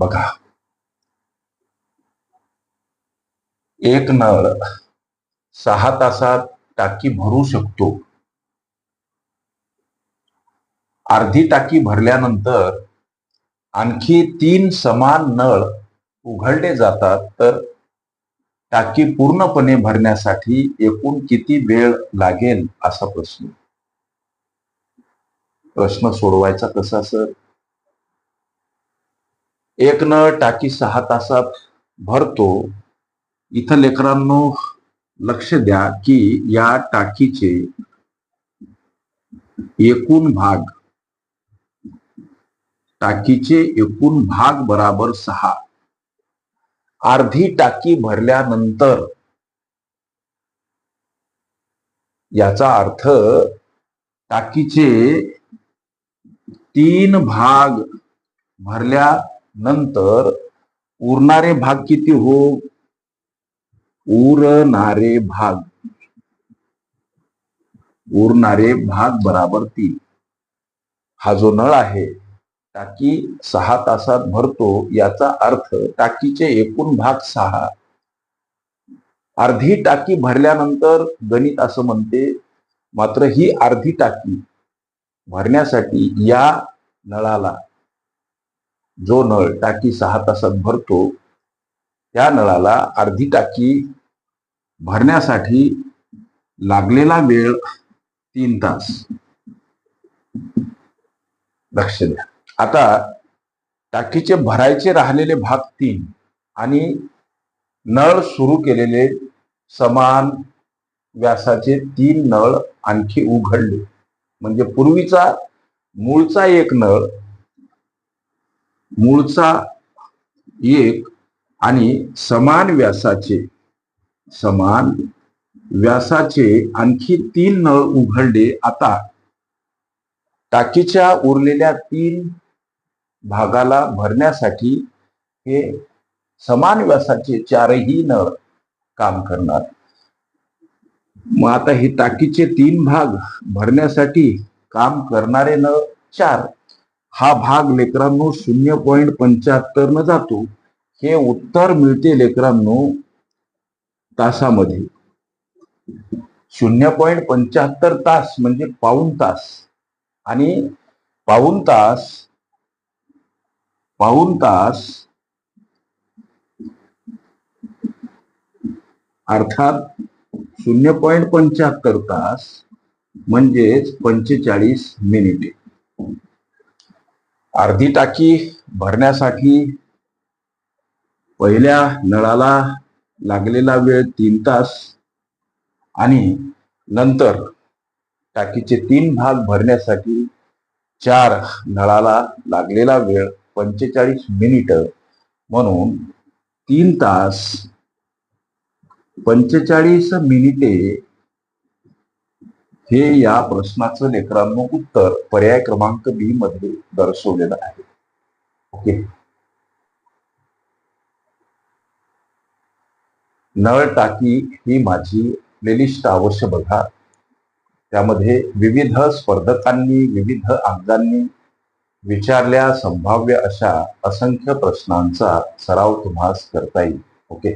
बघा. एक नळ सहा तासात टाकी भरू शकतो. अर्धी टाकी भरल्यानंतर आणखी तीन समान नळ उघडले जातात तर टाकी पूर्णपणे भरण्यासाठी एकूण किती वेळ लागेल? असा प्रश्न. प्रश्न सोडवायचा कसा सर? एक न टाकी सहा तासात भरतो. इथं लेकरांनो लक्ष द्या की या टाकीचे एकूण भाग टाकीचे एकूण भाग बराबर सहा. अर्धी टाकी भरल्यानंतर याचा अर्थ टाकीचे तीन भाग भरल्या नंतर उरणारे भाग किती हो? उरणारे भाग. उरणारे भाग बराबर तीन. हा जो नळ आहे टाकी सहा तासात भरतो याचा अर्थ टाकीचे एकूण भाग सहा. अर्धी टाकी भरल्यानंतर गणित असं म्हणते मात्र ही अर्धी टाकी भरण्यासाठी या नळाला जो नळ टाकी सहा तासात भरतो त्या नळाला अर्धी टाकी भरण्यासाठी लागलेला वेळ तीन तास. लक्ष द्या. आता टाकीचे भरायचे राहिलेले भाग तीन आणि नळ सुरू केलेले समान व्यासाचे तीन नळ आणखी उघडले. म्हणजे पूर्वीचा मूळचा एक नळ मूळचा एक आणि समान व्यासाचे समान व्यासाचे आणखी तीन नळ उघडले. आता टाकीच्या उरलेल्या तीन भागाला भरण्यासाठी हे समान व्यासाचे चारही नळ काम करणार. मग आता हे टाकीचे तीन भाग भरण्यासाठी काम करणारे नळ चार. हा भाग लेकरांनो शून्य पॉईंट पंच्याहत्तर न जातो. हे उत्तर मिळते लेकरांनो तासामध्ये. शून्य पॉईंट पंच्याहत्तर तास म्हणजे पाऊन तास. आणि पाऊन तास पाऊन तास अर्थात शून्य पॉईंट पंच्याहत्तर तास म्हणजेच पंचेचाळीस मिनिटे. अर्धी टाकी भरण्यासाठी पहिल्या नळाला लागलेला वेळ तीन तास आणि नंतर टाकीचे तीन भाग भरण्यासाठी चार नळाला लागलेला वेळ पंचेचाळीस मिनिट. म्हणून तीन तास पंचेचाळीस मिनिटे हे या प्रश्नाचं लेकरांनो उत्तर पर्याय क्रमांक बी मध्ये दर्शवलेलं आहे. ओके नळ टाकी ही माझी प्लेलिस्ट अवश्य बघा. त्यामध्ये विविध स्पर्धकांनी विविध अंगांनी विचारल्या संभाव्य अशा असंख्य प्रश्नांचा सराव तुम्हाला करता येईल. ओके